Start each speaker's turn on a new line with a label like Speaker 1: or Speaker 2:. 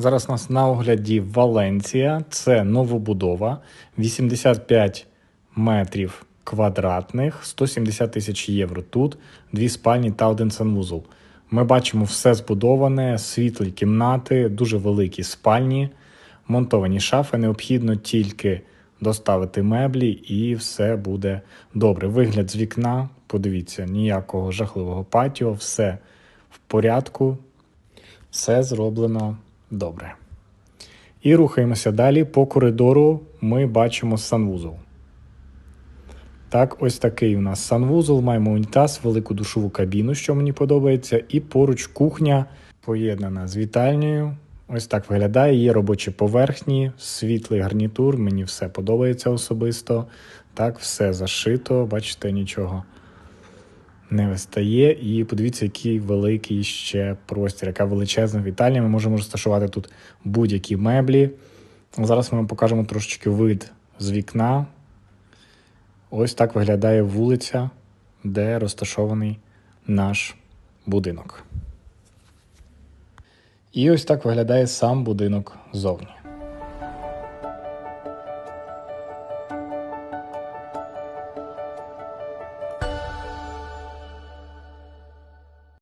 Speaker 1: Зараз у нас на огляді Валенція. Це новобудова, 85 метрів квадратних, 170 тисяч євро. Тут дві спальні та один санвузол. Ми бачимо все збудоване, світлі кімнати, дуже великі спальні, монтовані шафи. Необхідно тільки доставити меблі і все буде добре. Вигляд з вікна, подивіться, ніякого жахливого патіо, все в порядку, все зроблено добре. І рухаємося далі. По коридору ми бачимо санвузол. Так, ось такий у нас санвузол. Маємо унітаз, велику душову кабіну, що мені подобається, і поруч кухня поєднана з вітальнею. Ось так виглядає. Є робочі поверхні, світлий гарнітур. Мені все подобається особисто. Так, все зашито, бачите, нічого не вистає. І подивіться, який великий ще простір, яка величезна вітальня. Ми можемо розташувати тут будь-які меблі. Зараз ми вам покажемо трошечки вид з вікна. Ось так виглядає вулиця, де розташований наш будинок. І ось так виглядає сам будинок ззовні.